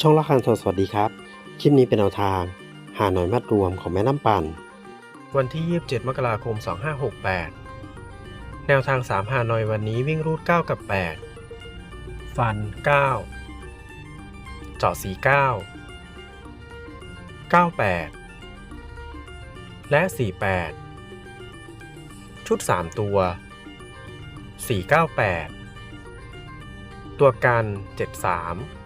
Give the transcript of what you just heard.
ช่องละครังโทรสวัสดีครับ คลิปนี้เป็นแนวทาง หาหน่อยมัดรวมของแม่น้ำปัน วันที่ 27 มกราคม 2568 แนวทาง 3 หาหน่อยวันนี้วิ่งรูด 9 กับ 8 ฟัน 9 เจาะ49 98 และ 48 ชุด 3 ตัว 498 ตัวกัน 73